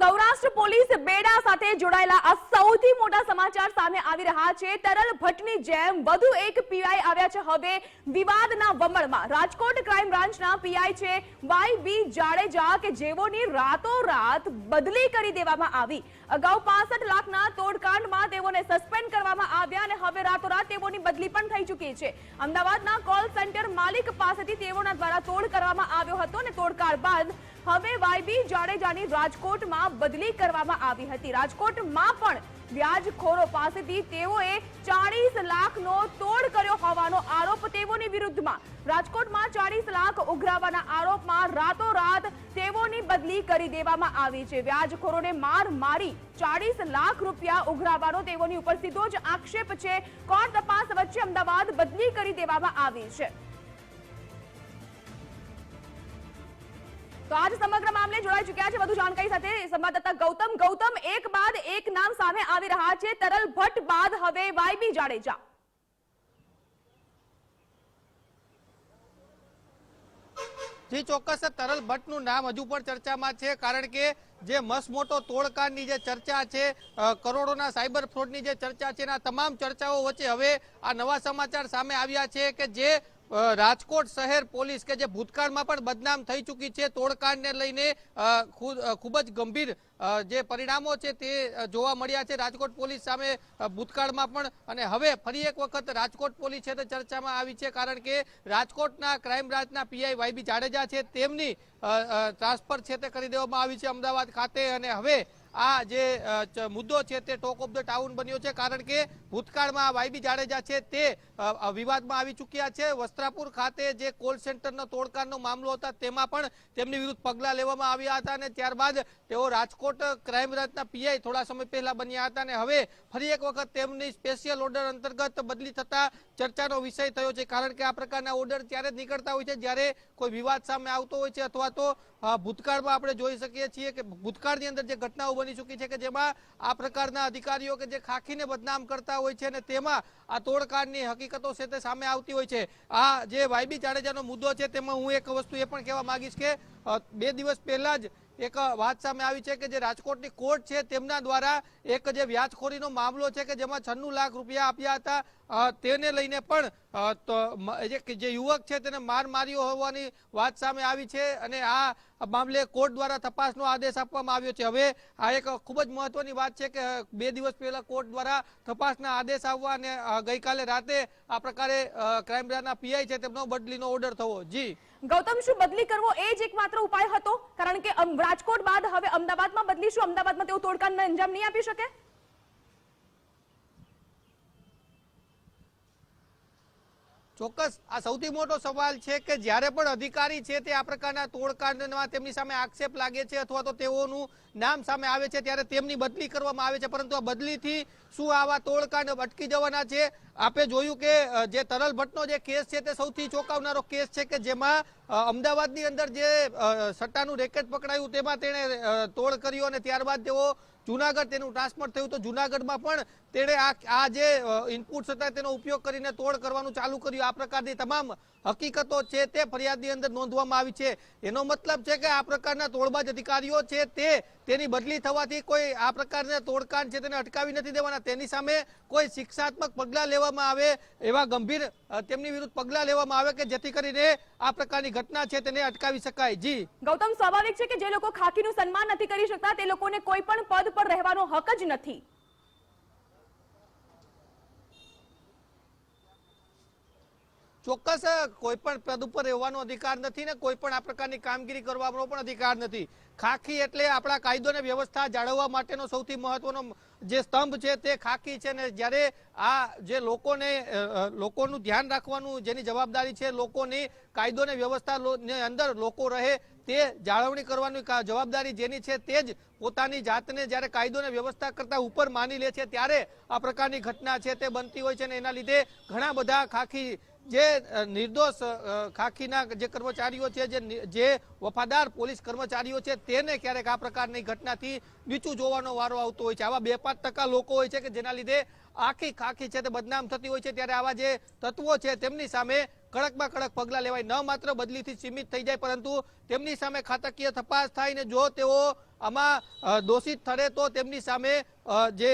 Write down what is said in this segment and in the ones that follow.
Saurashtra police બેડા સાથે જોડાયેલા આ સૌથી મોટા સમાચાર સામે આવી રહ્યા છે. તરલ ભટ્ટની જેમ વધુ એક પીઆઈ આવ્યા છે. હવે વિવાદના વમળમાં રાજકોટ ક્રાઇમ બ્રાન્ચના પીઆઈ છે. વાય બી જાડેજા કે જેઓની રાતોરાત બદલી કરી દેવામાં આવી. અગાઉ 65 લાખના તોડકાંડમાં તેઓને સસ્પેન્ડ કરવામાં આવ્યા અને હવે રાતોરાત તેઓની બદલી પણ થઈ ચૂકી છે. અમદાવાદના કોલ સેન્ટર માલિક પાસેથી તેઓના દ્વારા તોડ કરવામાં આવ્યો હતો અને તોડકાડ બાદ હવે વાયબી જાડેજાની રાજકોટમાં બદલી કરવામાં આવી હતી. રાજકોટમાં પણ વ્યાજખોરો પાસેથી તેઓએ ચાળીસ લાખનો તોડ કર્યો હોવાનો આરોપ તેઓની વિરુદ્ધમાં. રાજકોટમાં ચાળીસ લાખ ઉઘરાવાના આરોપમાં રાતોરાત તેઓની બદલી કરી દેવામાં આવી છે. વ્યાજખોરોને માર મારી ચાળીસ લાખ રૂપિયા ઉઘરાવવાનો તેઓની ઉપર સીધો જ આક્ષેપ છે. કોણ તપાસ વચ્ચે અમદાવાદ બદલી કરી દેવામાં આવી છે. તો આજ સમગ્ર મામલે જોડાઈ ચૂક્યા છે. વધુ જાણકારી સાથે સંવાદદાતા ગૌતમ. ગૌતમ, એક બાદ એક નામ સામે આવી રહ્યા છે. તરલ ભટ્ટ બાદ હવે વાયબી જાડેજા. જી ચોક્કસ તરલ ભટ્ટનું નામ હજુ પણ ચર્ચામાં છે, કારણ કે જે મસમોટો તોડકાંડની જે ચર્ચા છે કરોડોના સાયબર ફ્રોડની જે ચર્ચા છે, એના તમામ ચર્ચાઓ વચ્ચે હવે આ નવા સમાચાર સામે આવ્યા છે કે જે રાજકોટ શહેર પોલીસ કે જે ભૂતકાળમાં પણ બદનામ થઈ ચૂકી છે, તોડકાંડને લઈને ખૂબ જ ગંભીર જે પરિણામો છે તે જોવા મળ્યા છે રાજકોટ પોલીસ સામે ભૂતકાળમાં પણ. અને હવે ફરી એક વખત રાજકોટ પોલીસ છે તે ચર્ચામાં આવી છે, કારણ કે રાજકોટના ક્રાઇમ બ્રાન્ચના પીઆઈ વાયબી જાડેજા છે, તેમની ટ્રાન્સફર છે તે કરી દેવામાં આવી છે અમદાવાદ ખાતે. અને હવે આ જે મુદ્દો છે તે ટોક ઓફ ધ ટાઉન બન્યો છે કારણ કે ભૂતકાળમાં વાયબી જાડેજા છે તે વિવાદમાં આવી ચૂક્યા છે. વસ્ત્રાપુર ખાતે જે કોલ સેન્ટરનો તોડકાનો મામલો હતા તેમાં પણ તેમની વિરુદ્ધ પગલાં લેવામાં આવ્યા હતા અને ત્યારબાદ તેઓ રાજકોટ ક્રાઇમ બ્રાન્ચના પીઆઈ થોડા સમય પહેલા બન્યા હતા અને હવે ફરી એક વખત તેમની સ્પેશિયલ ઓર્ડર અંતર્ગત બદલી થતા ચર્ચાનો વિષય થયો છે કારણ કે આ પ્રકારના ઓર્ડર ત્યારે જ નીકળતા હોય છે. જ્યારે કોઈ વિવાદ સામે આવતો હોય છે અથવા તો ભૂતકાળમાં આપણે જોઈ શકીએ છીએ કે ભૂતકાળની અંદર જે ઘટનાઓ બની ચૂકી છે કે જેમાં આ પ્રકારના અધિકારીઓ કે જે ખાખીને બદનામ કરતા હોય છે અને તેમાં આ તોડકાંડની હકીકતો છે તે સામે આવતી હોય છે. આ જે વાયબી જાડેજાનો મુદ્દો છે તેમાં હું એક વસ્તુ એ પણ કહેવા માંગીશ કે બે દિવસ પહેલા જ એક વાત સામે આવી છે કે જે રાજકોટની કોર્ટ છે તેમના દ્વારા એક જે વ્યાજખોરીનો મામલો છે કે જેમાં છન્નું લાખ રૂપિયા આપ્યા હતા તેને લઈને પણ જે યુવક છે તેને માર માર્યો હોવાની વાત સામે આવી છે અને આ મામલે કોર્ટ દ્વારા તપાસનો આદેશ આપવામાં આવ્યો છે. હવે આ એક ખૂબ જ મહત્વની વાત છે કે બે દિવસ પહેલા કોર્ટ દ્વારા તપાસના આદેશ આવવા અને ગઈકાલે રાતે આ પ્રકારે ક્રાઇમ બ્રાન્ચના પીઆઈ છે તેમનો બદલીનો ઓર્ડર થવો. જી. ગૌતમ, શું બદલી કરવો એ જ એકમાત્ર ઉપાય હતો? કારણ કે રાજકોટ બાદ હવે અમદાવાદમાં બદલી શું અમદાવાદમાં તેઓ તોડકાંડને અંજામ નહીં આપી શકે? ચોક્કસ. આ સૌથી મોટો સવાલ છે કે જ્યારે પણ અધિકારી છે તે આ પ્રકારના તોડકાંડમાં તેમની સામે આક્ષેપ લાગે છે અથવા તો તેઓનું નામ સામે આવે છે, ત્યારે તેમની બદલી કરવામાં આવે છે. પરંતુ આ બદલીથી શું આવા તોડકાંડ અટકી જવાના છે? આપે જોયું કે જે તરલ ભટ્ટનો જે કેસ છે તે સૌથી ચોંકાવનારો કેસ છે કે જેમાં અમદાવાદની અંદર જે સટ્ટાનું રેકેટ પકડાયું તેમાં તેણે તોડ કર્યો અને ત્યારબાદ તેઓ જુનાગઢ તેનું ટ્રાન્સફર થયું તો જુનાગઢમાં પણ તેણે આ આ જે ઇનપુટ્સ હતા તેનો ઉપયોગ કરીને તોડ કરવાનું ચાલુ કર્યું. આ પ્રકારની તમામ હકીકતો છે તે ફરિયાદની અંદર નોંધવામાં આવી છે. એનો મતલબ છે કે આ પ્રકારના તોડબાજ અધિકારીઓ છે તે તેની બદલી થવાથી કોઈ આ પ્રકારના તોડકાંડ છે તેને અટકાવી નથી દેવાના. તેની સામે કોઈ શિક્ષાત્મક પગલાં લેવામાં આવે એવા ગંભીર તેમની વિરુદ્ધ પગલાં લેવામાં આવે કે જેથી કરીને આ પ્રકારની ઘટના છે તેને અટકાવી શકાય. જી. ગૌતમ, સ્વાભાવિક છે કે જે લોકો ખાખીનું સન્માન નથી કરી શકતા, તે લોકોને કોઈ પણ પદ પર રહેવાનો હક જ નથી. ચોક્કસ કોઈ પણ પદ ઉપર રહેવાનો અધિકાર નથી ને કોઈ પણ આ પ્રકારની કામગીરી કરવાનો પણ અધિકાર નથી. ખાખી એટલે આપણા કાયદો અને વ્યવસ્થા જાળવવા માટેનો સૌથી મહત્વનો જે સ્તંભ છે તે ખાખી છે ને જ્યારે આ જે લોકોને લોકોનું ધ્યાન રાખવાનું જેની જવાબદારી છે, લોકોની કાયદો અને વ્યવસ્થા અંદર લોકો રહે તે જાળવણી કરવાની જવાબદારી જેની છે તે જ પોતાની જાતને જ્યારે કાયદો અને વ્યવસ્થા કરતા ઉપર માની લે છે ત્યારે આ પ્રકારની ઘટના છે તે બનતી હોય છે ને એના લીધે ઘણા બધા ખાખી જે નિર્દોષ ખાખીના જે કર્મચારીઓ છે, જે વફાદાર પોલીસ કર્મચારીઓ છે, તેને ક્યારેક આ પ્રકારની ઘટનાથી નીચું જોવાનો વારો આવતો હોય છે. આવા બે પાંચ ટકા લોકો હોય છે કે જેના લીધે આખી ખાખી છે તે બદનામ થતી હોય છે. ત્યારે આવા જે તત્વો છે, તેમની સામે કડકમાં કડક પગલાં લેવાય. ન માત્ર બદલીથી સીમિત થઈ જાય, પરંતુ તેમની સામે ખાતાકીય તપાસ થાય ને જો તેઓ આમાં દોષિત ઠરે તો તેમની સામે જે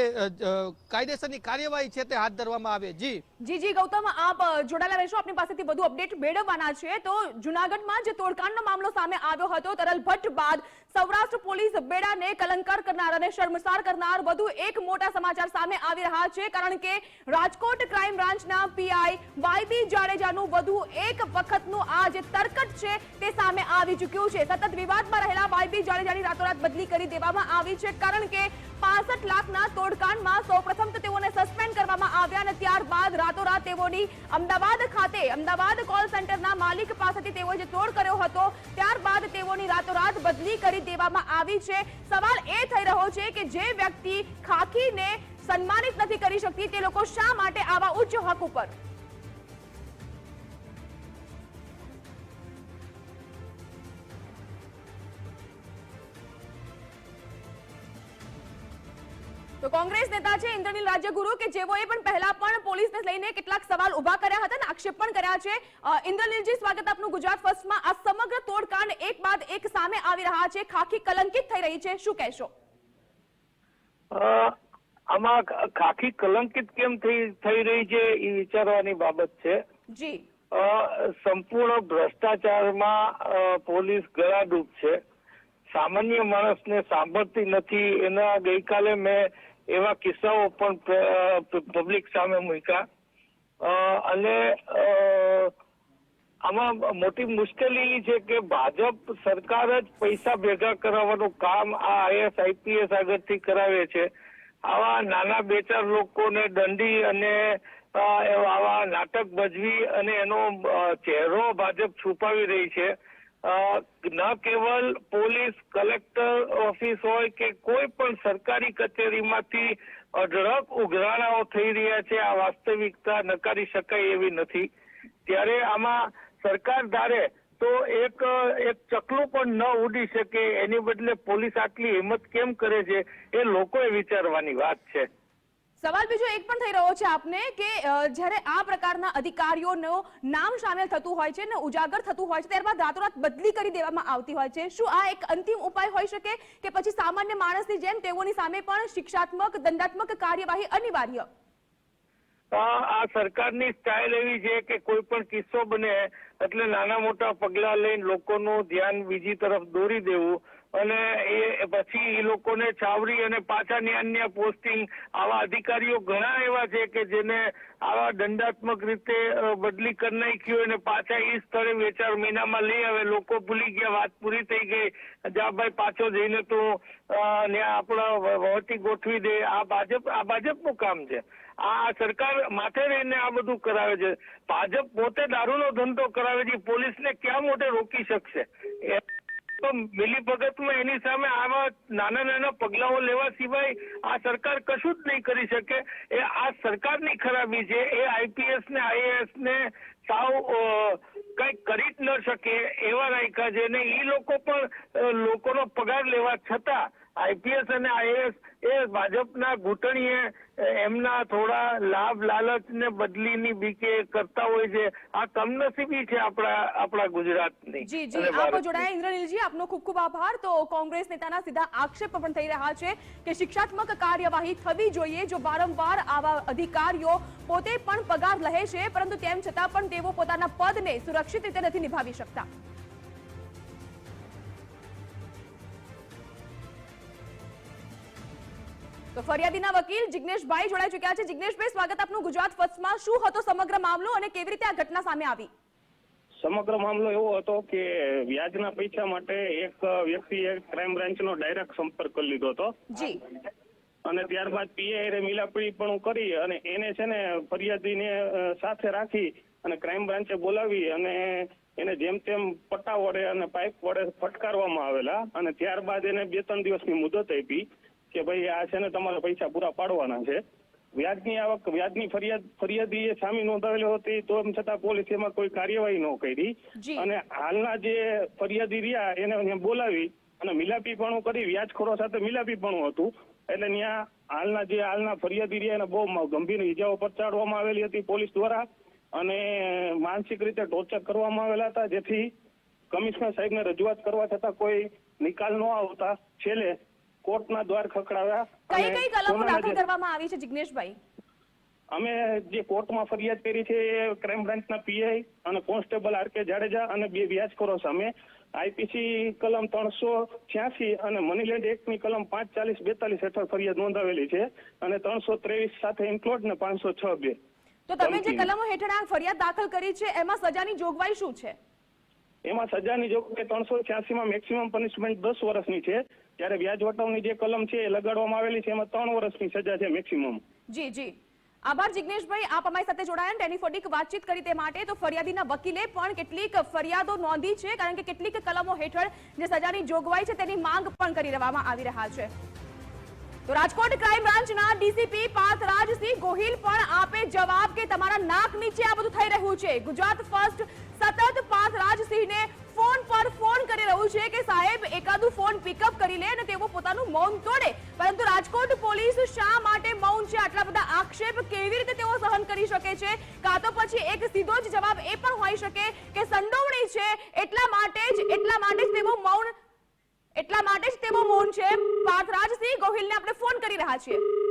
કાયદેસરની કાર્યવાહી છે તે હાથ ધરવામાં આવે. જી. જી જી, ગૌતમ, આપ જોડાયેલા રહેશો. આપની પાસેથી વધુ અપડેટ મેળવવાના છે તો જુનાગઢમાં જે તોડકાંડનો મામલો સામે આવ્યો હતો તરલ ભટ્ટ બાદ સૌરાષ્ટ્ર પોલીસ બેડાને કલંકાર કરનાર અને શર્મસાર કરનાર વધુ એક મોટા સમાચાર સામે આવી રહ્યા છે. કારણ કે રાજકોટ ક્રાઇમ બ્રાન્ચના પીઆઈ વાયબી જાડેજાનું વધુ એક વખતનું આ જે તરકટ છે તે સામે આવી ચૂક્યું છે. સતત વિવાદમાં રહેલા વાયબી જાડેજાની રાતોરાત બદલી કરી દેવામાં આવી છે. કારણ કે પાસઠ લાખના તોડકાંડમાં સૌપ્રથમ તો તેઓને સસ્પેન્ડ કરવામાં આવ્યા અને ત્યારબાદ રાતોરાત તેઓની અમદાવાદ ખાતે, અમદાવાદ કોલ સેન્ટરના માલિક પાસેથી તેઓએ જે તોડ કર્યો હતો, ત્યારબાદ તેઓની રાતોરાત બદલી કરી દેવામાં આવી છે. સવાલ એ થઈ રહ્યો છે કે જે વ્યક્તિ ખાખીને સન્માનિત નથી કરી શકતી, તે લોકો શા માટે આવા ઉચ્ચ હક ઉપર? કોંગ્રેસ નેતા છે ઇન્દ્રનીલ રાજ્યગુરુ કે જેઓએ પણ પહેલા પણ પોલીસને લઈને કેટલાક સવાલ ઊભા કર્યા હતા અને આક્ષેપ પણ કર્યા છે. ઇન્દ્રનીલજી સ્વાગત આપનું ગુજરાત ફર્સ્ટમાં. આ સમગ્ર તોડકાંડ એક બાદ એક સામે આવી રહ્યા છે. ખાખી કલંકિત થઈ રહી છે. શું કહેશો? આમાં ખાખી કલંકિત કેમ થઈ થઈ રહી છે એ વિચારવાની બાબત છે. જી. અ, સંપૂર્ણ ભ્રષ્ટાચારમાં પોલીસ ગળાડૂબ છે. સામાન્ય માણસને સાંભળતી નથી. એના ગઈકાલે મેં એવા કિસ્સાઓ પણ પબ્લિક સામે મૂક્યા. અને આમાં મોટી મુશ્કેલી છે કે ભાજપ સરકાર જ પૈસા ભેગા કરાવવાનું કામ આ આઈએસ આઈપીએસ આગળથી કરાવે છે. આવા નાના બે ચાર લોકોને દંડી અને આવા નાટક ભજવી અને એનો ચહેરો ભાજપ છુપાવી રહી છે. ન કેવલ પોલીસ કલેક્ટર ઓફિસ હોય કે કોઈ પણ સરકારી કચેરીમાંથી અઢળક ઉઘરાણાઓ થઈ રહ્યા છે, આ વાસ્તવિકતા નકારી શકાય એવી નથી. ત્યારે આમાં સરકાર ધારે તો એક એક ચકલું પણ ન ઉડી શકે, એની બદલે પોલીસ આટલી હિંમત કેમ કરે છે, એ લોકોએ વિચારવાની વાત છે. સવાલ બીજો એક પણ થઈ રહ્યો છે આપને કે જ્યારે આ પ્રકારના અધિકારીઓનું નામ સામેલ થતું હોય છે ને ઉજાગર થતું હોય છે, ત્યારબાદ રાતોરાત બદલી કરી દેવામાં આવતી હોય છે. શું આ એક અંતિમ ઉપાય હોઈ શકે કે પછી સામાન્ય માણસની જેમ તેઓની સામે પણ શિક્ષાત્મક, દંડાત્મક કાર્યવાહી અનિવાર્ય? આ સરકારની સ્ટાઇલ એવી છે કે કોઈ પણ કિસ્સો બને એટલે નાના મોટા પગલા લઈને લોકોનું ધ્યાન બીજી તરફ દોરી દેવું. અને એ પછી એ લોકોને છાવરી અને પાછા અન્ય પોસ્ટિંગ આવા અધિકારીઓ ઘણા એવા છે કે જેને આવા દંડાત્મક રીતે બદલી કરી નાખી અને પાછા એ સ્થળે બે મહિનામાં લઈ આવે. લોકો ભૂલી ગયા, વાત પૂરી થઈ ગઈ. જાભાઈ પાછો જઈને તો આપણા વહતી ગોઠવી દે. આ ભાજપ, આ ભાજપનું કામ છે. આ સરકાર માથે રહીને આ બધું કરાવે છે. ભાજપ પોતે દારૂનો ધંધો કરાવે છે. પોલીસને ક્યાં મોટે રોકી શકશે? તો મિલીભગતમાં એની સામે આવા નાના નાના પગલાઓ લેવા સિવાય આ સરકાર કશું જ નહીં કરી શકે. એ આ સરકારની ખરાબી છે. એ આઈપીએસ ને આઈએએસ ને સાવ કઈ કરી જ ન શકે એવા રાખ્યા છે. ને એ લોકો પણ લોકોનો પગાર લેવા છતાં આઈપીએસ અને આઈએએસ એ ભાજપના ઘૂંટણીએ એમના થોડા લાભ લાલચ ને બદલીની બીકે કરતા હોય છે. આ કમનસીબી છે આપણા આપણા ગુજરાતની જી જી. આપ જોડાયા ઇન્દ્રનીલજી આપનો ખૂબ ખૂબ આભાર. તો કોંગ્રેસ નેતાના સીધા આક્ષેપ પણ થઈ રહ્યા છે કે શિક્ષાત્મક કાર્યવાહી થવી જોઈએ જો વારંવાર આવા અધિકારીઓ પોતે પણ પગાર લે છે પરંતુ તેમ છતાં પણ તેઓ પોતાના પદને સુરક્ષિત રીતે નથી નિભાવી શકતા. તો ફરિયાદીના વકીલ જિગ્નેશભાઈ જોડાઈ ચૂક્યા છે. જિગ્નેશભાઈ સ્વાગત આપનું ગુજરાત ફર્સ્ટમાં. શું હતો સમગ્ર મામલો અને કેવી રીતે આ ઘટના સામે આવી? સમગ્ર મામલો એવો હતો કે વ્યાજના પૈસા માટે એક વ્યક્તિએ ક્રાઇમ બ્રાન્ચનો ડાયરેક્ટ સંપર્ક કરી લીધો હતો. જી. અને ત્યારબાદ પીએ મિલાપડી પણ કરી અને એને છે ને ફરિયાદીને સાથે રાખી અને ક્રાઇમ બ્રાન્ચે બોલાવી અને એને જેમ તેમ પટ્ટા વડે અને પાઇપ વડે ફટકારવામાં આવેલા. અને ત્યારબાદ એને બે ત્રણ દિવસની મુદત આપી. કે ભાઈ આ છે ને તમારે પૈસા પૂરા પાડવાના છે. વ્યાજની આવક વ્યાજની ફરિયાદ ફરિયાદીએ સામે નોંધાવેલી હતી તો એમ છતાં પોલીસ એમાં કોઈ કાર્યવાહી ન કરી. અને હાલના જે ફરિયાદી રહ્યા એને બોલાવી અને મિલાપીપણું કરી વ્યાજખોરો સાથે મિલાપીપણું હતું. એટલે ત્યાં હાલના જે હાલના ફરિયાદી રહ્યા એને બહુ ગંભીર ઇજાઓ પહોંચાડવામાં આવેલી હતી પોલીસ દ્વારા. અને માનસિક રીતે ટોર્ચર કરવામાં આવેલા હતા. જેથી કમિશનર સાહેબને રજૂઆત કરવા છતાં કોઈ નિકાલ ન આવતા. છેલ્લે કોર્ટના દ્વાર ખખડાવ્યા કઈ કઈ કલમો દાખલ કરવામાં આવી છે જિગ્નેશભાઈ? અમે જે કોર્ટમાં ફરિયાદ કરી છે એ ક્રાઇમ બ્રાન્ચના પીઆઈ અને કોન્સ્ટેબલ આર કે જાડેજા અને બે વ્યાજખોરો સામે. આઈપીસી કલમ ત્રણસો છ્યાસી અને મની લેન્ડ એક્ટની કલમ પાંચ ચાલીસ બેતાલીસ હેઠળ ફરિયાદ નોંધાવેલી છે અને ત્રણસો ત્રેવીસ સાથે ઇન્ક્લુડ ને પાંચસો છ બે. તો તમે જે કલમો હેઠળ આ ફરિયાદ દાખલ કરી છે એમાં સજાની જોગવાઈ શું છે? એમાં સજાની જોગવાઈ ત્રણસો છ્યાસી માં મેક્સિમમ પનિશમેન્ટ દસ વર્ષની છે. જ્યારે વ્યાજ વટાવની જે કલમ છે એ લગાડવામાં આવેલી છે, એમાં ત્રણ વર્ષની સજા છે મેક્સિમમ જી જી. આભાર જિગ્નેશભાઈ, આપ અમારી સાથે જોડાયા ટેલિફોનિક વાતચીત કરી તે માટે. તો ફરિયાદીના વકીલે પણ કેટલીક ફરિયાદો નોંધી છે, કારણ કે કેટલીક કલમો હેઠળ જે સજાની જોગવાઈ છે તેની માંગ પણ કરી રહેવામાં આવી રહ્યા છે. તો રાજકોટ ક્રાઇમ બ્રાન્ચના ડીસીપી પાર્થરાજસિંહ ગોહિલ પણ આપે જવાબ કે તમારા નાક નીચે આ બધું થઈ રહ્યું છે. ગુજરાત ફર્સ્ટ સતત પાર્થરાજસિંહને ફોન પર ફોન કરી રહ્યું છે કે સાહેબ, એકાદું ફોન પિકઅપ કરી લે અને તેઓ પોતાનું મૌન તોડે. પરંતુ રાજકોટ પોલીસ શા માટે મૌન છે? આટલા બધા આક્ષેપ કેવી રીતે તેઓ સહન કરી શકે છે? કાં તો પછી એક સીધો જ જવાબ એ પણ હોઈ શકે કે સંડોવણી છે. એટલા માટે જ, એટલા માટે જ તેઓ મૌન, એટલા માટે જ તેઓ મૌન છે. પાર્થરાજસિંહ ગોહિલને આપણે ફોન કરી રહ્યા છીએ.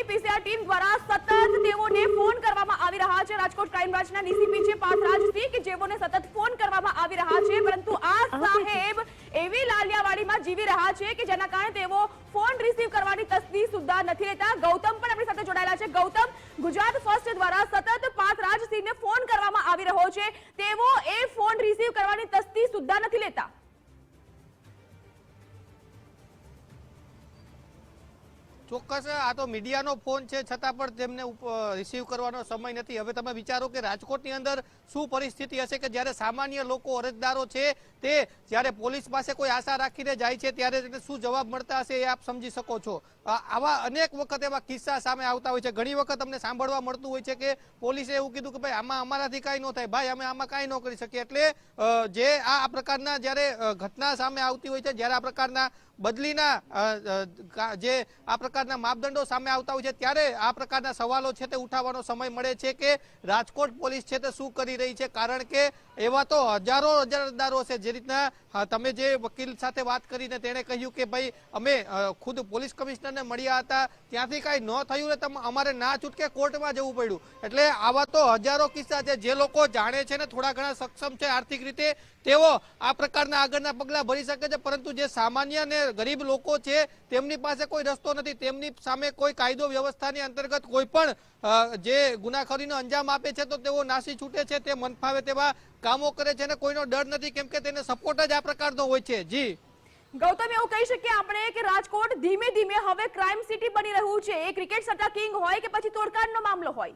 ફર્સ્ટની પીસીઆર ટીમ દ્વારા સતત તેઓને ફોન કરવામાં આવી રહ્યા છે. રાજકોટ ક્રાઇમ બ્રાન્ચના ડીસીપી છે પાર્થરાજસિંહ કે જેઓને સતત ફોન કરવામાં આવી રહ્યા છે. પરંતુ આ સાહેબ એવી લાલિયાવાડીમાં જીવી રહ્યા છે કે જેના કારણે તેઓ ફોન રિસીવ કરવાની તસ્દી સુદ્ધા નથી લેતા. ગૌતમ પણ આપણી સાથે જોડાયેલા છે. ગૌતમ ગુજરાત ફર્સ્ટ દ્વારા સતત પાર્થરાજસિંહને ફોન કરવામાં આવી રહ્યો છે. તેઓ એ ફોન રિસીવ કરવાની તસ્દી સુદ્ધા નથી લેતા. ચોક્કસ, આ તો મીડિયાનો ફોન છે, છતાં પણ તેમને રિસીવ કરવાનો સમય નથી. હવે તમે વિચારો કે રાજકોટની અંદર શું પરિસ્થિતિ હશે કે જ્યારે સામાન્ય લોકો અરજદારો છે, તે જ્યારે પોલીસ પાસે કોઈ આશા રાખીને જાય છે, ત્યારે તેને શું જવાબ મળતા હશે એ આપ સમજી શકો છો. આવા અનેક વખત એવા કિસ્સા સામે આવતા હોય છે. ઘણી વખત અમને સાંભળવા મળતું હોય છે કે પોલીસે એવું કીધું કે ભાઈ, આમાં અમારાથી કાંઈ ન થાય. ભાઈ, અમે આમાં કાંઈ ન કરી શકીએ. એટલે જે આ પ્રકારના જ્યારે ઘટના સામે આવતી હોય છે, જ્યારે આ પ્રકારના બદલીના જે આ પ્રકારના માપદંડો સામે આવતા હોય છે, ત્યારે આ પ્રકારના સવાલો છે તે ઉઠાવવાનો સમય મળે છે કે રાજકોટ પોલીસ છે તે શું કરી રહી છે? કારણ કે એવા તો હજારો અરજદારો છે જે રીતના તમે જે વકીલ સાથે વાત કરીને તેણે કહ્યું કે ભાઈ, અમે ખુદ પોલીસ કમિશનરને મળ્યા હતા, ત્યાંથી કાંઈ ન થયું ને તમે, અમારે ના છૂટકે કોર્ટમાં જવું પડ્યું. એટલે આવા તો હજારો કિસ્સા છે, જે લોકો જાણે છે ને થોડા ઘણા સક્ષમ છે આર્થિક રીતે, તેઓ આ પ્રકારના આગળના પગલાં ભરી શકે છે, પરંતુ જે સામાન્ય ને ગરીબ લોકો છે, તેમની પાસે કોઈ રસ્તો નથી. તેમની સામે કોઈ કાયદો વ્યવસ્થાની અંતર્ગત કોઈ પણ જે ગુનાખોરીનો અંજામ આપે છે તો તેઓ નાસી છૂટે છે, તે મનફાવે તેવા કામો કરે છે અને કોઈનો ડર નથી કેમ કે તેને સપોર્ટ જ આ પ્રકારનો હોય છે. જી. ગૌતમ, એવું કહી શકીએ આપણે કે રાજકોટ ધીમે ધીમે હવે ક્રાઇમ સિટી બની રહ્યું છે. એ ક્રિકેટ સટ્ટા કિંગ હોય કે પછી તોડકાંડનો મામલો હોય?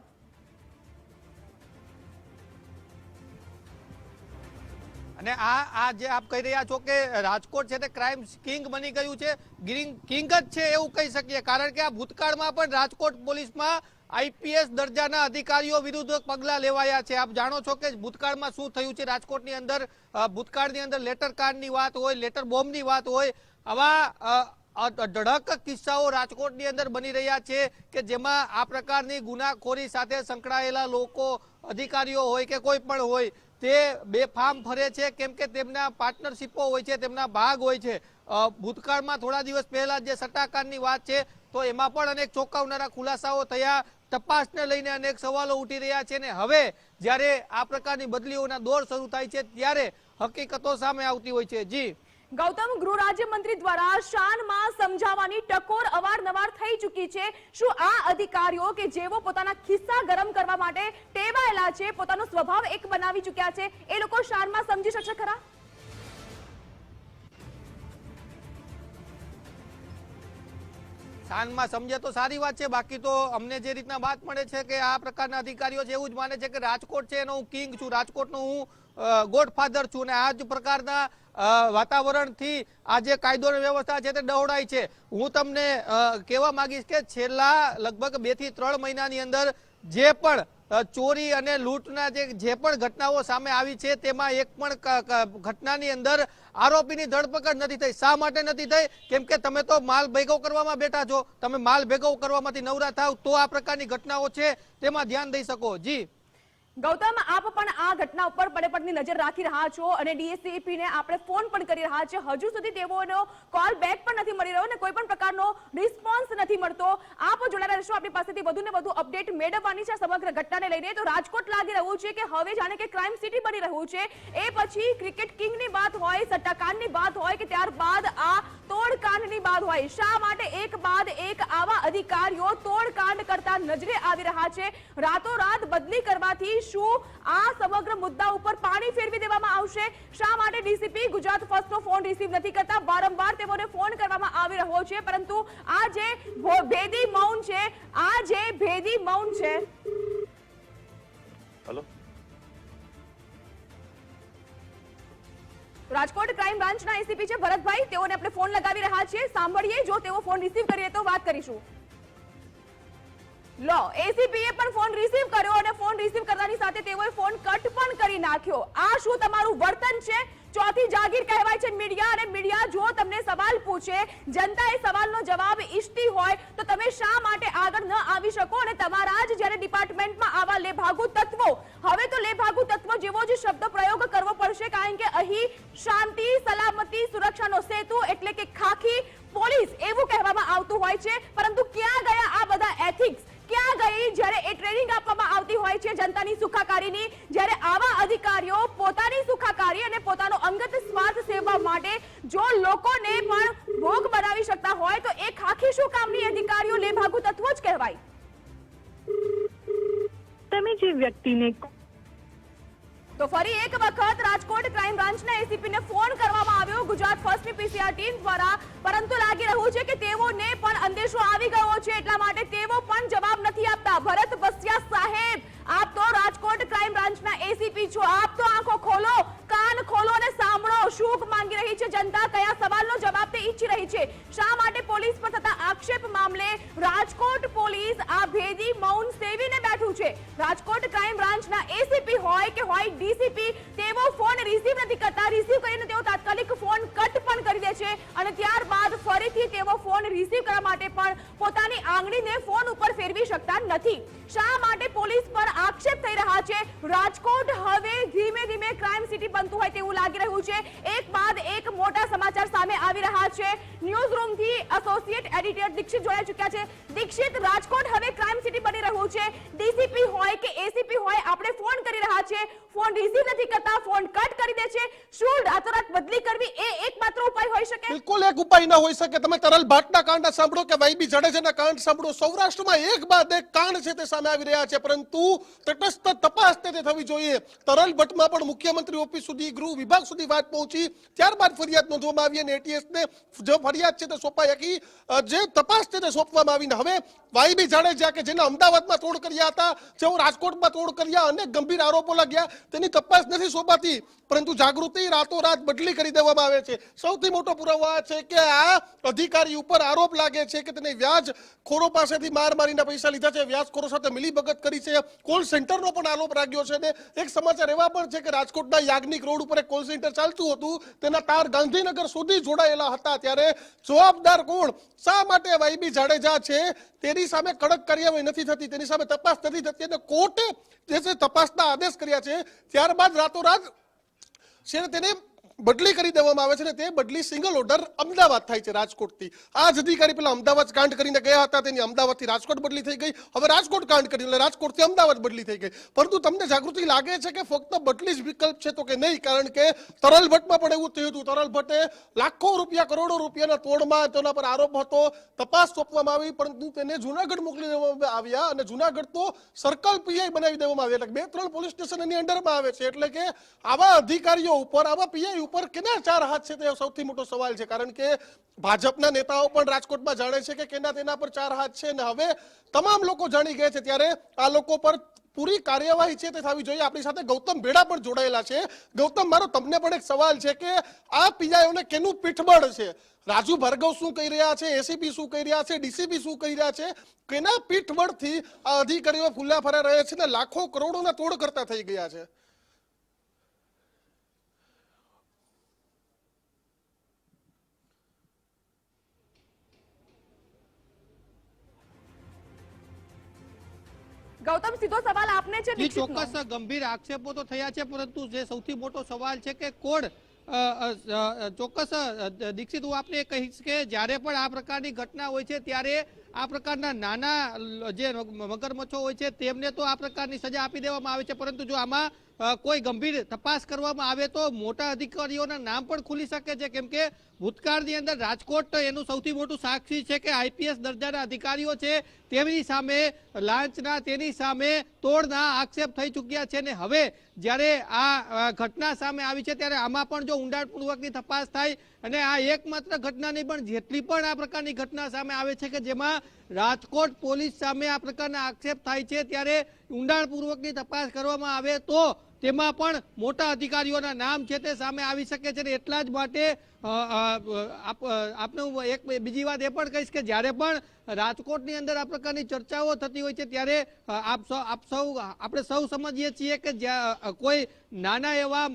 અને આ આ જે આપ કહી રહ્યા છો કે રાજકોટ છે તે ક્રાઇમ કિંગ બની ગયું છે કિંગ જ છે એવું કહી શકીએ. કારણ કે આ ભૂતકાળમાં પણ રાજકોટ પોલીસમાં આઈપીએસ દરજાના અધિકારીઓ વિરુદ્ધ પગલાં લેવાયા છે. આપ જાણો છો કે ભૂતકાળમાં શું થયું છે? રાજકોટની અંદર ભૂતકાળની અંદર લેટર કાર્ડની વાત હોય લેટર બોમ્બની વાત હોય, આવા અઢળક કિસ્સાઓ રાજકોટની અંદર બની રહ્યા છે કે જેમાં આ પ્રકારની ગુનાખોરી સાથે સંકળાયેલા લોકો, અધિકારીઓ હોય કે કોઈ પણ હોય તે બેફામ ફરે છે, કેમ કે તેમના પાર્ટનરશીપો હોય છે, તેમના ભાગ હોય છે. ભૂતકાળમાં થોડા દિવસ પહેલા જે સટ્ટાકારની વાત છે, તો એમાં પણ અનેક ચોંકાવનારા ખુલાસાઓ થયા. તપાસને લઈને અનેક સવાલો ઉઠી રહ્યા છે ને હવે જ્યારે આ પ્રકારની બદલીઓના દોર શરૂ થાય છે, ત્યારે હકીકતો સામે આવતી હોય છે. જી. ગૌતમ ગૃહ રાજ્યમંત્રી દ્વારા શાનમાં સમજાવવાની ટકોર અવારનવાર થઈ ચૂકી છે. શું આ અધિકારીઓ કે જેઓ પોતાના ખિસ્સા ગરમ કરવા માટે ટેવાયેલા છે, પોતાનો સ્વભાવ એક બનાવી ચૂક્યા છે, એ લોકો શાનમાં સમજી શકશે ખરા? શાનમાં સમજે તો સારી વાત છે. બાકી તો અમને જે રીતના વાત મળે છે કે આ પ્રકારના અધિકારીઓ છે, એવું જ માને છે કે રાજકોટ છે એનો હું કિંગ છું. રાજકોટનો હું ગોડફાધર છું અને આ જ પ્રકારના વાતાવરણથી આ જે કાયદો વ્યવસ્થા છે તે ડહોળાય છે. હું તમને કહેવા માંગીશ કે છેલ્લા લગભગ બેથી ત્રણ મહિનાની અંદર જે પણ ચોરી અને લૂંટના જે જે પણ ઘટનાઓ સામે આવી છે, તેમાં એક પણ ઘટનાની અંદર આરોપીની ધરપકડ નથી થઈ. શા માટે નથી થઈ? કેમ કે તમે તો માલ ભેગો કરવામાં બેઠા છો. તમે માલ ભેગો કરવામાંથી નવરા થાવ, તો આ પ્રકારની ઘટનાઓ છે. તેમાં ધ્યાન દઈ શકો. જી. ગૌતમ, આપ પણ આ ઘટના ઉપર પડેપડની નજર રાખી રહ્યા છો અને ડીએસસીપી ને આપણે ફોન પણ કરી રહ્યા છે. હજુ સુધી તેઓનો કોલ બેક પણ નથી મળી રહ્યો અને કોઈ પણ પ્રકારનો રિસ્પોન્સ નથી મળતો. આપ જોડાયેલા રહેશો આપણી પાસેથી વધુ ને વધુ અપડેટ મેળવવાની છે સમગ્ર ઘટનાને લઈને. તો રાજકોટ લાગી રહ્યું છે કે હવે જાણે કે ક્રાઇમ સિટી બની રહ્યું છે. એ પછી ક્રિકેટ કિંગની વાત હોય, સટ્ટાકાંડની વાત હોય કે ત્યારબાદ આ તોડકાંડની વાત હોય, શા માટે એક બાદ એક આવા અધિકારીઓ તોડકાંડ કરતા નજરે આવી રહ્યા છે? રાતોરાત બદલી કરવાથી શું આ સમગ્ર મુદ્દા ઉપર પાણી ફેરવી દેવામાં આવશે. શા માટે ડીસીપી ગુજરાત ફર્સ્ટનો ફોન રિસીવ નથી કરતા? વારંવાર તેઓને ફોન કરવામાં આવી રહ્યો છે. પરંતુ આ જે ભેદી મૌન છે આ જે ભેદી મૌન છે. હલો. રાજકોટ ક્રાઇમ બ્રાન્ચના એસીપી છે ભરતભાઈ. તેઓને આપણે ફોન લગાવી રહ્યા છીએ. સાંભળીએ જો તેઓ ફોન રિસીવ કરીએ તો વાત કરીશું. લો એસીપીએ પણ ફોન રિસીવ કર્યો અને ફોન રિસીવ કરતાની સાથે તેઓએ ફોન કટ પણ કરી નાખ્યો. આ શું તમારું વર્તન છે? ચોથી જાગીર કહેવાય છે મીડિયા અને મીડિયા જો તમને સવાલ પૂછે જનતા એ સવાલનો જવાબ ઈચ્છતી હોય, તો તમે શા માટે આગળ ન આવી શકો અને તમારા જ જ્યારે ડિપાર્ટમેન્ટમાં આવા લેભાગુ તત્વો. હવે તો લેભાગુ તત્વો જેવો જ શબ્દ પ્રયોગ કરવો પડશે, કારણ કે અહીં શાંતિ, સલામતી, સુરક્ષાનો સેતુ એટલે કે ખાખી પોલીસ એવું કહેવામાં આવતું હોય છે. પરંતુ ક્યાં ગયા આ બધા એથિક્સ ક્યાં ગઈ? જ્યારે એ ટ્રેનિંગ આપવામાં આવતી હોય છે જનતાની સુખાકારીની, જ્યારે આવા અધિકારીઓ પોતાની સુખાકારી અને પોતાનો અંગત સ્વાર્થ સેવવા માટે જો લોકોને પણ ભોગ બનાવી શકતા હોય, તો એ ખાખી શું કામની અધિકારીઓ લેભાગુ તત્વો જ કહેવાય? તમે જે વ્યક્તિને તો ફરી એક વખત રાજકોટ ક્રાઇમ બ્રાન્ચના એસીપી ને ફોન કરવામાં આવ્યો. ગુજરાત ફર્સ્ટની પીસીઆર ટીમ દ્વારા. પરંતુ લાગી રહ્યું છે કે તેઓને પણ અંદેશો આવી ગયો છે. એટલા માટે તેઓ પણ જવાબ નથી આપતા. ભરત બસિયા સાહેબ રાજકોટ ક્રાઇમ બ્રાન્ચના એસીપી છો. આપ તો આંખો ખોલો, કાન ખોલો અને સાંભળો. શું માંગી રહી છે જનતા? કયા સવાલનો જવાબ તે ઈચ્છી રહી છે? શા માટે પોલીસ પર થતા આક્ષેપ મામલે રાજકોટ પોલીસ આ ભેદી મૌન સેવીને બેઠું છે? રાજકોટ ક્રાઇમ બ્રાન્ચના એસીપી હોય કે હોય ડીસીપી, તેઓ ફોન રિસીવ નથી કરતા. રિસીવ કરીને તેઓ તાત્કાલિક ફોન કટ પણ કરી દે છે અને ત્યારબાદ ફરીથી તેઓ ફોન રિસીવ કરવા માટે પણ પોતાની આંગળીને ફોન ઉપર ફેરવી શકતા નથી. શા માટે પોલીસ આક્ષેપ થઈ રહ્યા છે. રાજકોટ હવે ધીમે ધીમે ક્રાઇમ સિટી બનતું હોય તેવું લાગી રહ્યું છે. એક બાદ એક મોટા સમાચાર સામે આવી રહ્યા છે. ન્યૂઝ રૂમથી એસોસિએટ એડિટર દીક્ષિત જોડાઈ ચૂક્યા છે. દીક્ષિત, રાજકોટ હવે ક્રાઇમ સિટી બની રહ્યું છે. ડીસીપી હોય કે એસીપી હોય, આપણે ફોન કરી રહ્યા છે ફોન રિસીવ નથી કરતા ફોન કટ કરી દે છે. શું ઓફિસ વાત પહોંચી. ત્યારબાદ ફરિયાદ નોંધવામાં આવી અને ATS ને જે ફરિયાદ છે તે સોંપાઈ જે તપાસ છે સોંપવામાં આવીને હવે વાયબી જાડેજા કે જેને અમદાવાદમાં તોડ કર્યા હતા, જેઓ રાજકોટમાં તોડ કર્યા અનેક ગંભીર આરોપો લાગ્યા, તેની તપાસ નથી સોંપાતી. પરંતુ જાગૃતિ રાતોરાત બદલી કરી દેવામાં આવે છે. સૌથી મોટો પુરાવો આ છે કે આ અધિકારી ઉપર આરોપ લાગે છે કે તેને વ્યાજ ખોરો પાસેથી માર મારીને પૈસા લીધા છે. વ્યાજખોરો સાથે મિલીભગત કરી છે. કોલ સેન્ટરનો પણ આરોપ લાગ્યો છે ને એક સમાચાર એવા પણ છે કે રાજકોટના યાજ્ઞિક રોડ ઉપર એક કોલ સેન્ટર ચાલતું હતું. તેના તાર ગાંધીનગર સુધી જોડાયેલા હતા ત્યારે જવાબદાર કોણ? શા માટે વાયબી જાડેજા છે? તેની સામે કડક કાર્યવાહી નથી થતી. તેની સામે તપાસ નથી થતી. અને કોર્ટે જે તપાસના આદેશ કર્યા છે. ત્યારબાદ રાતોરાત છે તેને બદલી કરી દેવામાં આવે છે ને તે બદલી સિંગલ ઓર્ડર અમદાવાદ થાય છે રાજકોટથી. આ જ અધિકારી પેલા અમદાવાદ કાંડ કરીને ગયા હતા, તેની અમદાવાદથી રાજકોટ બદલી થઈ ગઈ. હવે રાજકોટ કાંડ કરી, એટલે રાજકોટથી અમદાવાદ બદલી થઈ ગઈ. પરંતુ તમને જાગૃતિ લાગે છે કે ફક્ત બદલી જ વિકલ્પ છે તો કે નહીં? કારણ કે તરલ ભટ્ટમાં પણ એવું થયું હતું. તરલ ભટ્ટે લાખો રૂપિયા, કરોડો રૂપિયાના તોડમાં તેના પર આરોપ હતો. તપાસ સોંપવામાં આવી, પરંતુ તેને જુનાગઢ મોકલી દેવામાં આવ્યા અને જુનાગઢ તો સર્કલ પીઆઈ બનાવી દેવામાં આવ્યા એટલે બે, ત્રણ પોલીસ સ્ટેશન એની અંડરમાં આવે છે. એટલે કે આવા અધિકારીઓ ઉપર, આવા પીઆઈ ઉપર કેના ચાર હાથ છે તે સૌથી મોટો સવાલ છે? કારણ કે ભાજપના નેતાઓ પણ રાજકોટમાં જાણે છે કે કેના તેના પર ચાર હાથ છે અને હવે તમામ લોકો જાણી ગયા છે ત્યારે આ લોકો પર પૂરી કાર્યવાહી છે તે થવી જોઈએ. આપણી સાથે ગૌતમ ભેડા પણ જોડાયેલા છે. ગૌતમ, મારો તમને પણ એક સવાલ છે કે આ પીઆઈઓને કેનું પીઠબળ છે? રાજુ ભાર્ગવ શું કહી રહ્યા છે? એસીપી શું કહી રહ્યા છે? ડીસીપી શું કહી રહ્યા છે? કેના પીઠબળથી આ અધિકારીઓ ફૂલ્યા ફરા રહે છે ને લાખો કરોડોના તોડ કરતા થઈ ગયા છે? ગૌતમ સીધો સવાલ આપને છે ચોક્કસ ગંભીર આક્ષેપો તો થયા છે પરંતુ જે સૌથી મોટો સવાલ છે કે અ, ચોક્કસ દીક્ષિત હું આપને કહીશ કે જ્યારે પણ આ પ્રકારની ઘટના હોય છે ત્યારે આ પ્રકારના નાના જે મગરમચ્છો હોય છે, તેમને તો આ પ્રકારની સજા આપી દેવામાં આવે છે, પરંતુ જો આમાં કોઈ ગંભીર તપાસ કરવામાં આવે તો મોટા અધિકારીઓના નામ પણ ખુલી શકે છે, કેમ કે ભૂતકાળની અંદર રાજકોટ એનું સૌથી મોટું સાક્ષી છે કે આઈપીએસ દરજાના અધિકારીઓ છે, તેમની સામે લાંચના, તેની સામે તોડના આક્ષેપ થઈ ચૂક્યા છે, ને હવે જ્યારે આ ઘટના સામે આવી છે, ત્યારે આમાં પણ જો ઊંડાણપૂર્વકની તપાસ થાય અને આ એકમાત્ર ઘટના નહીં, પણ જેટલી પણ આ પ્રકારની ઘટના સામે આવે છે કે જેમાં રાજકોટ પોલીસ સામે આ પ્રકારના આક્ષેપ થાય છે, ત્યારે ઊંડાણપૂર્વકની તપાસ કરવામાં આવે તો તેમાં પણ મોટા અધિકારીઓના નામ છે તે સામે આવી શકે છે ને એટલા જ માટે આપને હું એક બીજી વાત એ પણ કહીશ કે જ્યારે પણ રાજકોટની અંદર આ પ્રકારની ચર્ચાઓ થતી હોય છે, ત્યારે આપ આપ સૌ, આપણે સૌ સમજીએ છીએ કે જ્યાં કોઈ નાના એવા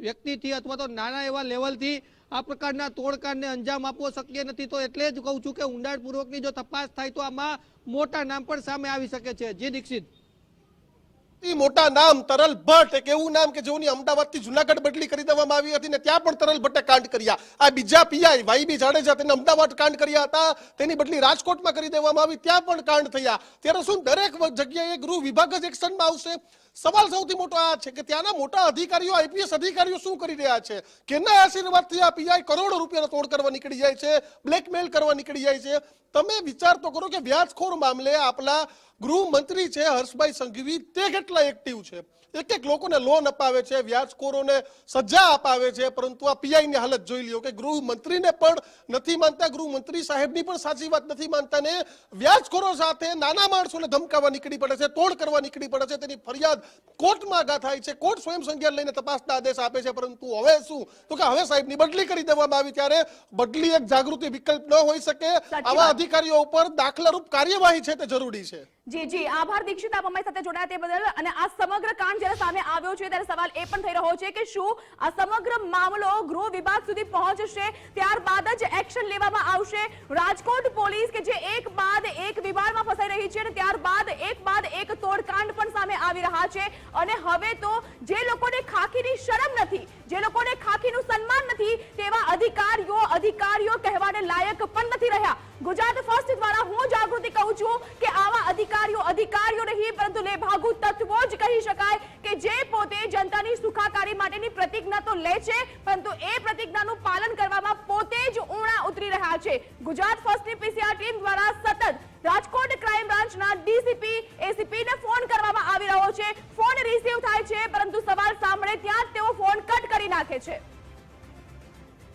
વ્યક્તિથી અથવા તો નાના એવા લેવલથી આ પ્રકારના તોડકાંડને અંજામ આપવો શક્ય નથી, તો એટલે જ કહું છું કે ઊંડાણપૂર્વકની જો તપાસ થાય તો આમાં મોટા નામ પણ સામે આવી શકે છે. જી દીક્ષિત. મોટા નામ તરલ ભટ્ટ, એક એવું નામ કે જેઓની અમદાવાદથી જુનાગઢ બદલી કરી દેવામાં આવી હતી ને ત્યાં પણ તરલ ભટ્ટે કાંડ કર્યા. આ બીજા પીઆઈ વાઈબી જાડેજા તેને અમદાવાદ કાંડ કર્યા હતા. તેની બદલી રાજકોટમાં કરી દેવામાં આવી, ત્યાં પણ કાંડ થયા. ત્યારે શું દરેક જગ્યાએ ગૃહ વિભાગ જ એક્શનમાં આવશે? સવાલ સૌથી મોટો આ છે કે ત્યાંના મોટા અધિકારીઓ, આઈપીએસ અધિકારીઓ શું કરી રહ્યા છે? કેના આશીર્વાદથી આ પીઆઈ કરોડો રૂપિયાનો તોડ કરવા નીકળી જાય છે, બ્લેકમેલ કરવા નીકળી જાય છે? તમે વિચાર તો કરો કે વ્યાજખોર મામલે આપણા ગૃહમંત્રી છે, હર્ષભાઈ સંઘવી, તે કેટલા એક્ટિવ છે? એક એક લોકોને લોન અપાવે છે વ્યાજખોરોને સજા અપાવે છે પરંતુ આ પીઆઈની હાલત જોઈ લ્યો કે ગૃહમંત્રીને પણ નથી માનતા ગૃહમંત્રી સાહેબની પણ સાચી વાત નથી માનતા ને વ્યાજખોરો સાથે નાના માણસોને ધમકાવવા નીકળી પડે છે તોડ કરવા નીકળી પડે છે તેની ફરિયાદ કોર્ટમાં આગા થાય છે કોર્ટ સ્વયં સંજ્ઞાન લઈને તપાસના આદેશ આપે છે પરંતુ હવે શું? તો કે હવે સાહેબની બદલી કરી દેવામાં આવી ત્યારે બદલી એક જાગૃતિ વિકલ્પ ન હોઈ શકે. આવા અધિકારીઓ ઉપર દાખલારૂપ કાર્યવાહી છે તે જરૂરી છે. જી જી. આભાર દીક્ષિત આપ અમારી સાથે જોડાયા તે બદલ. અને આ સમગ્ર કાંડ જ્યારે સામે આવ્યો છે, ત્યારે સવાલ એ પણ થઈ રહ્યો છે કે શું આ સમગ્ર મામલો ગૃહ વિભાગ સુધી પહોંચશે, ત્યારબાદ જ એક્શન લેવામાં આવશે? રાજકોટ પોલીસ કે જે એક બાદ એક વિવાદમાં ફસાઈ રહી છે અને ત્યારબાદ એક બાદ એક તોડકાંડ પણ સામે આવી રહ્યા છે? અને હવે તો જે લોકોને ખાખીની શરમ નથી, જે લોકોને ખાખીનું સન્માન નથી, તેવા અધિકારીઓ અધિકારીઓ કહેવાને લાયક પણ નથી રહ્યા. ગુજરાત ફર્સ્ટ દ્વારા હું જાગૃતિ કહું છું કે આવા અધિકારીઓ અધિકારીઓ નહીં, પરંતુ લેભાગુ તત્વો જ કહી શકાય કે જે પોતે જનતાની સુખાકારી માટેની પ્રતિજ્ઞા તો લે છે, પરંતુ એ પ્રતિજ્ઞાનું પાલન કરવામાં પોતે જ ઊણા ઉતરી રહ્યા છે. ગુજરાત ફર્સ્ટની પીસીઆર ટીમ દ્વારા સતત રાજકોટ ક્રાઇમ બ્રાન્ચના ડીસીપી એસીપી ને ફોન કરવામાં આવી રહ્યો છે. ફોન રિસીવ થાય છે, પરંતુ સવાલ સાંભળે ત્યાં જ તેઓ ફોન કટ કરી નાખે છે.